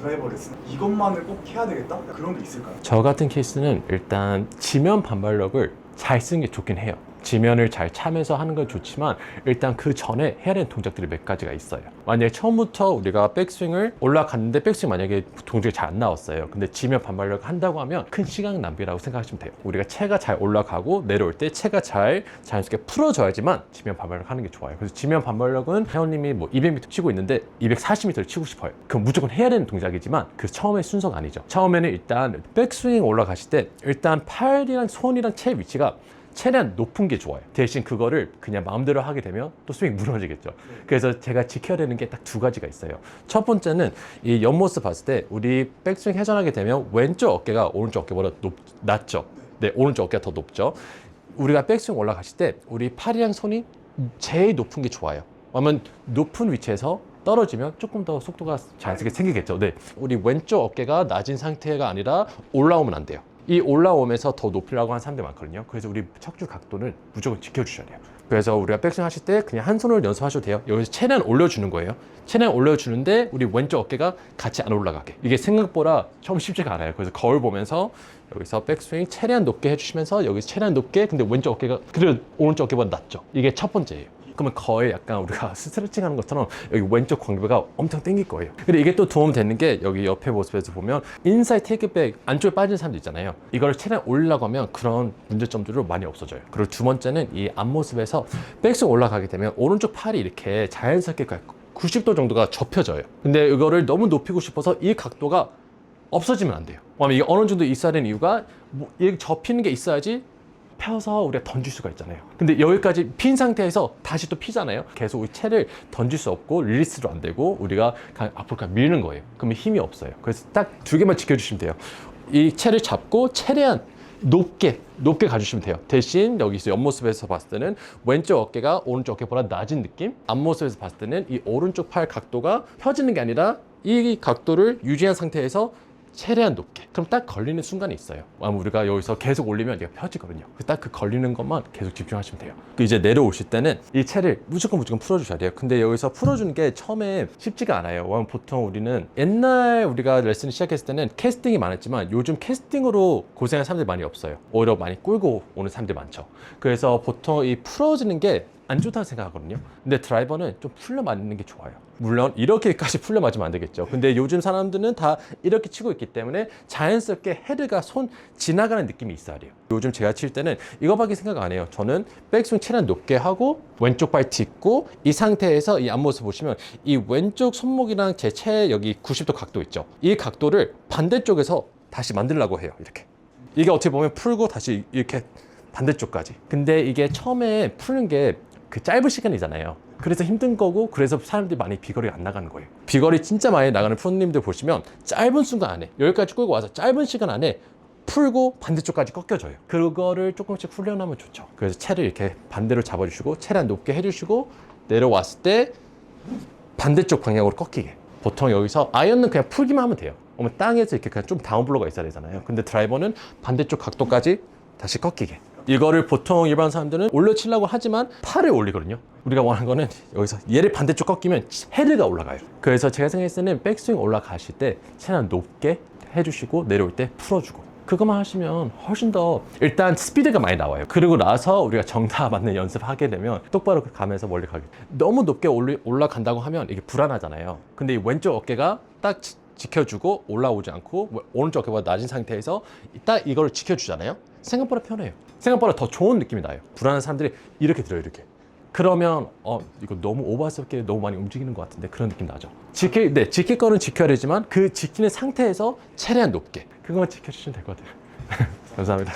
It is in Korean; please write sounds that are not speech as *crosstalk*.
드라이버 레슨 이것만을 꼭 해야 되겠다? 그런 게 있을까요? 저 같은 케이스는 일단 지면 반발력을 잘 쓰는 게 좋긴 해요. 지면을 잘 차면서 하는 건 좋지만 일단 그 전에 해야 되는 동작들이 몇 가지가 있어요. 만약에 처음부터 우리가 백스윙을 올라갔는데 백스윙 만약에 동작이 잘 안 나왔어요. 근데 지면 반발력 한다고 하면 큰 시간 낭비라고 생각하시면 돼요. 우리가 체가 잘 올라가고 내려올 때 체가 잘 자연스럽게 풀어져야지만 지면 반발력 하는 게 좋아요. 그래서 지면 반발력은 회원님이 뭐 200m 치고 있는데 240m를 치고 싶어요. 그럼 무조건 해야 되는 동작이지만 그 처음에 순서가 아니죠. 처음에는 일단 백스윙 올라가실 때 일단 팔이랑 손이랑 채 위치가 최대한 높은 게 좋아요. 대신 그거를 그냥 마음대로 하게 되면 또 스윙 무너지겠죠. 그래서 제가 지켜야 되는 게 딱 두 가지가 있어요. 첫 번째는 이 옆모습 봤을 때 우리 백스윙 회전하게 되면 왼쪽 어깨가 오른쪽 어깨보다 높, 낮죠. 네, 오른쪽 어깨가 더 높죠. 우리가 백스윙 올라가실 때 우리 팔이랑 손이 제일 높은 게 좋아요. 왜냐면 높은 위치에서 떨어지면 조금 더 속도가 자연스럽게 생기겠죠. 네. 우리 왼쪽 어깨가 낮은 상태가 아니라 올라오면 안 돼요. 이 올라오면서 더 높이라고 하는 사람들 많거든요. 그래서 우리 척추 각도는 무조건 지켜주셔야 돼요. 그래서 우리가 백스윙 하실 때 그냥 한 손으로 연습하셔도 돼요. 여기서 최대한 올려주는 거예요. 최대한 올려주는데 우리 왼쪽 어깨가 같이 안 올라가게. 이게 생각보다 처음 쉽지가 않아요. 그래서 거울 보면서 여기서 백스윙 최대한 높게 해주시면서 여기서 최대한 높게 근데 왼쪽 어깨가 그래도 오른쪽 어깨보다 낮죠. 이게 첫 번째예요. 그러면 거의 약간 우리가 *laughs* 스트레칭 하는 것처럼 여기 왼쪽 광배가 엄청 땡길 거예요. 근데 이게 또 도움 되는 게 여기 옆에 모습에서 보면 인사이드 테이크백 안쪽에 빠진 사람들 있잖아요. 이걸 최대한 올리려고 하면 그런 문제점들이 많이 없어져요. 그리고 두 번째는 이 앞모습에서 백스윙 올라가게 되면 오른쪽 팔이 이렇게 자연스럽게 90도 정도가 접혀져요. 근데 이거를 너무 높이고 싶어서 이 각도가 없어지면 안 돼요. 왜냐면 이게 어느 정도 있어야 되는 이유가 뭐 접히는 게 있어야지 펴서 우리가 던질 수가 있잖아요. 근데 여기까지 핀 상태에서 다시 또 피잖아요. 계속 우리 채를 던질 수 없고 릴리스도 안 되고 우리가 앞으로 그냥 밀는 거예요. 그러면 힘이 없어요. 그래서 딱 두 개만 지켜주시면 돼요. 이 채를 잡고 최대한 높게 높게 가주시면 돼요. 대신 여기서 옆모습에서 봤을 때는 왼쪽 어깨가 오른쪽 어깨보다 낮은 느낌. 앞모습에서 봤을 때는 이 오른쪽 팔 각도가 펴지는 게 아니라 이 각도를 유지한 상태에서 최대한 높게. 그럼 딱 걸리는 순간이 있어요. 아마 우리가 여기서 계속 올리면 얘가 펴지거든요. 딱 그 걸리는 것만 계속 집중하시면 돼요. 그 이제 내려오실 때는 이 채를 무조건 무조건 풀어주셔야 돼요. 근데 여기서 풀어주는 게 처음에 쉽지가 않아요. 보통 우리는 옛날 우리가 레슨을 시작했을 때는 캐스팅이 많았지만 요즘 캐스팅으로 고생하는 사람들이 많이 없어요. 오히려 많이 끌고 오는 사람들이 많죠. 그래서 보통 이 풀어지는 게 안 좋다고 생각하거든요. 근데 드라이버는 좀 풀려 맞는 게 좋아요. 물론 이렇게까지 *laughs* 풀려 맞으면 안 되겠죠. 근데 요즘 사람들은 다 이렇게 치고 있기 때문에 자연스럽게 헤드가 손 지나가는 느낌이 있어야 돼요. 요즘 제가 칠 때는 이거밖에 생각 안 해요. 저는 백스윙 최대한 높게 하고 왼쪽 발 딛고 이 상태에서 이 앞모습 보시면 이 왼쪽 손목이랑 제채 여기 90도 각도 있죠. 이 각도를 반대쪽에서 다시 만들려고 해요. 이렇게. 이게 어떻게 보면 풀고 다시 이렇게 반대쪽까지. 근데 이게 처음에 푸는 게 그 짧은 시간이잖아요. 그래서 힘든 거고 그래서 사람들이 많이 비거리 안 나가는 거예요. 비거리 진짜 많이 나가는 프로님들 보시면 짧은 순간 안에 여기까지 끌고 와서 짧은 시간 안에 풀고 반대쪽까지 꺾여져요. 그거를 조금씩 훈련하면 좋죠. 그래서 채를 이렇게 반대로 잡아주시고 최대한 높게 해주시고 내려왔을 때 반대쪽 방향으로 꺾이게. 보통 여기서 아이언은 그냥 풀기만 하면 돼요. 그러면 땅에서 이렇게 그냥 좀 다운블로가 있어야 되잖아요. 근데 드라이버는 반대쪽 각도까지 다시 꺾이게. 이거를 보통 일반 사람들은 올려치려고 하지만 팔을 올리거든요. 우리가 원하는 거는 여기서 얘를 반대쪽 꺾이면 헤드가 올라가요. 그래서 제가 생각했을 때는 백스윙 올라가실 때 최대한 높게 해주시고 내려올 때 풀어주고 그것만 하시면 훨씬 더 일단 스피드가 많이 나와요. 그리고 나서 우리가 정타 맞는 연습하게 되면 똑바로 가면서 멀리 가게. 너무 높게 올라간다고 하면 이게 불안하잖아요. 근데 이 왼쪽 어깨가 딱 지- 지켜주고 올라오지 않고 오른쪽 어깨보다 낮은 상태에서 딱 이걸 지켜주잖아요. 생각보다 편해요. 생각보다 더 좋은 느낌이 나요. 불안한 사람들이 이렇게 들어요, 이렇게. 그러면 어 이거 너무 오버스럽게 너무 많이 움직이는 것 같은데 그런 느낌 나죠. 지킬 네 지킬 거는 지켜야 되지만 그 지키는 상태에서 최대한 높게 그것만 지켜주시면 될 것 같아요. *laughs* 감사합니다.